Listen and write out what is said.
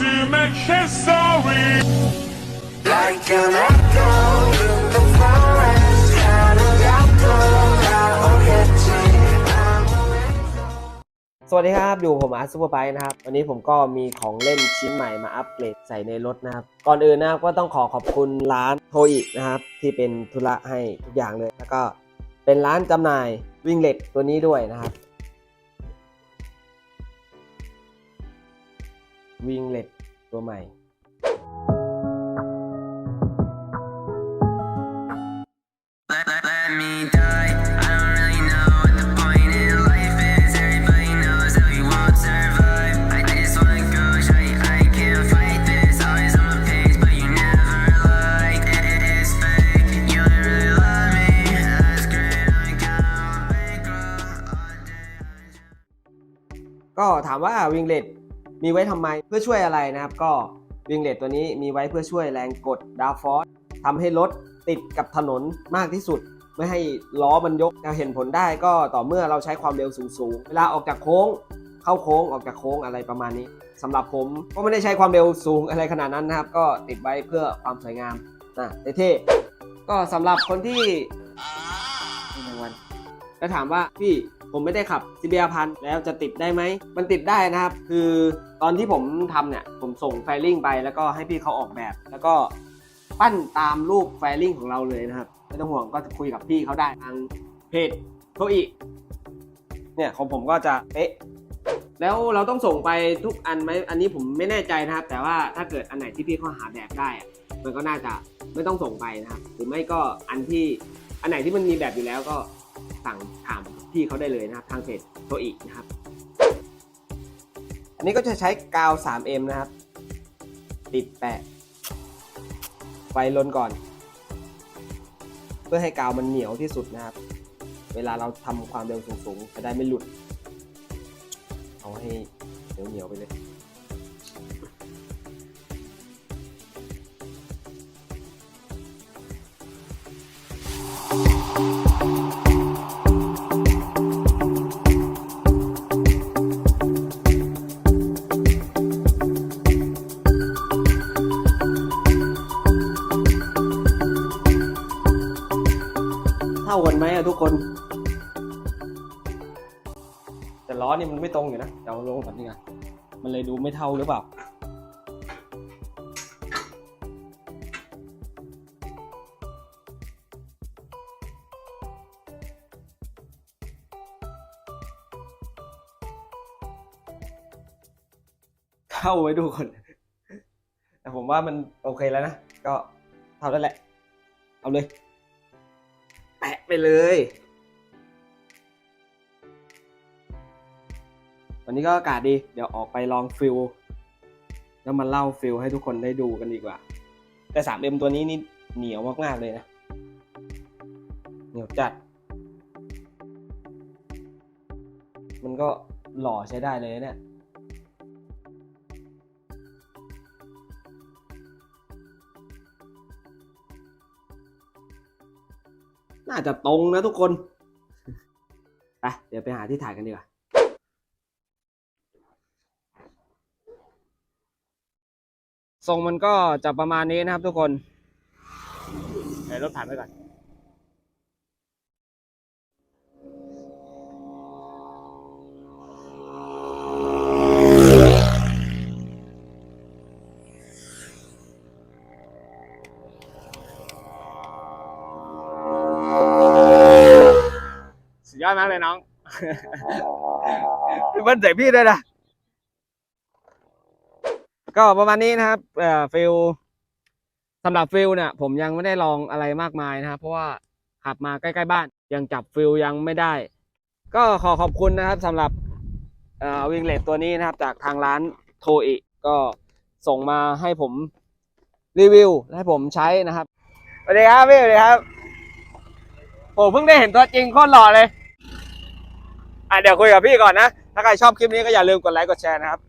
to make history. Like an echo in the forest, kind of echo out of getting. I'm a สวัสดีครับอยู่ผมอาร์ตซูเปอร์ไบค์นะครับ วันนี้ผมก็มีของเล่นชิ้นใหม่มาอัปเกรดใส่ในรถนะครับ ก่อนอื่นนะครับก็ต้องขอขอบคุณร้านโทอินะครับ ที่เป็นธุระให้ทุกอย่างเลย แล้วก็เป็นร้านจำหน่ายวิ่งเล็ตตัวนี้ด้วยนะครับ วิ่งเล็ตตัวใหม่ Let, let, let me die. I don't really know what the point in life is. Everybody knows that we won't survive. I, I just wanna go show you I can't fight this. Always on my page, but you never like it. it it's fake. You don't really love me. That's great. I'm counting on bankroll all day. ก็ถามว่าวิงเลต มีไว้ทำไมเพื่อช่วยอะไรนะครับ ก็วิงเลตตัวนี้มีไว้เพื่อช่วยแรงกดดาวฟอสทำให้รถติดกับถนนมากที่สุด ไม่ให้ล้อมันยกจะเห็นผลได้ก็ต่อเมื่อเราใช้ความเร็วสูงๆ เวลาออกจากโค้ง เข้าโค้งออกจากโค้งอะไรประมาณนี้สำหรับผมก็ไม่ได้ใช้ความเร็วสูงอะไรขนาดนั้นนะครับ ก็ติดไว้เพื่อความสวยงามนะเท่ๆก็สำหรับคนที่รางวัลแล้วถามว่าพี่ ผมไม่ได้ขับซีเบียพันแล้วจะติดได้ไหม มันติดได้นะครับ คือตอนที่ผมทำเนี่ย ผมส่งไฟลิ่งไปแล้วก็ให้พี่เขาออกแบบ แล้วก็ปั้นตามรูปไฟลิ่งของเราเลยนะครับ ไม่ต้องห่วงก็จะคุยกับพี่เขาได้ทางเพจโทอีเนี่ยของผมก็จะเป๊ะแล้วเราต้องส่งไปทุกอันไหมอันนี้ผมไม่แน่ใจนะครับ แต่ว่าถ้าเกิดอันไหนที่พี่เขาหาแบบได้ มันก็น่าจะไม่ต้องส่งไปนะครับ หรือไม่ก็อันที่อันไหนที่มันมีแบบอยู่แล้วก็สั่ง พี่เขาได้เลยนะครับทางเพจโทอีนะครับ อันนี้ก็จะใช้กาว 3M นะครับ ติดแปะไฟลนก่อน เพื่อให้กาวมันเหนียวที่สุดนะครับ เวลาเราทำความเร็วสูงๆจะได้ไม่หลุด เอาให้เหนียวๆไปเลย กันไหมอะทุกคน แต่ล้อนี่มันไม่ตรงอยู่นะเดี๋ยวเอาลงก่อนดีกว่ามันเลยดูไม่เท่าหรือเปล่าเท่าไว้ดูคนแต่ผมว่ามันโอเคแล้วนะ ก็เท่าแล้วแหละ เอาเลย ไปเลย วันนี้ก็อากาศดี เดี๋ยวออกไปลองฟิลแล้วมาเล่าฟิลให้ทุกคนได้ดูกันดีกว่า แต่ 3M ตัวนี้นี่เหนียวมากๆเลยนะ เหนียวจัด มันก็หล่อใช้ได้เลยนะเนี่ย น่าจะตรงนะทุกคนไปเดี๋ยวไปหาที่ถ่ายกันดีกว่าทรงมันก็จะประมาณนี้นะครับทุกคนเดี๋ยวรถผ่านไปก่อน อดมากเลยน้องพี่เบิ้ลใส่พี่ด้วยนะก็ประมาณนี้นะครับเอ่อฟิลสำหรับฟิลเนี่ยผมยังไม่ได้ลองอะไรมากมายนะครับ เพราะว่าขับมาใกล้ๆบ้าน ยังจับฟิลยังไม่ได้ ก็ขอขอบคุณนะครับสำหรับเอ่อวิงเลตตัวนี้นะครับ จากทางร้านโทอิก็ส่งมาให้ผมรีวิวให้ผมใช้นะครับสวัสดีครับพี่สวัสดีครับโอ้เพิ่งได้เห็นตัวจริงโคตรหล่อเลย อะเดี๋ยวคุยกับพี่ก่อนนะ ถ้าใครชอบคลิปนี้ก็อย่าลืมกดไลค์กดแชร์นะครับ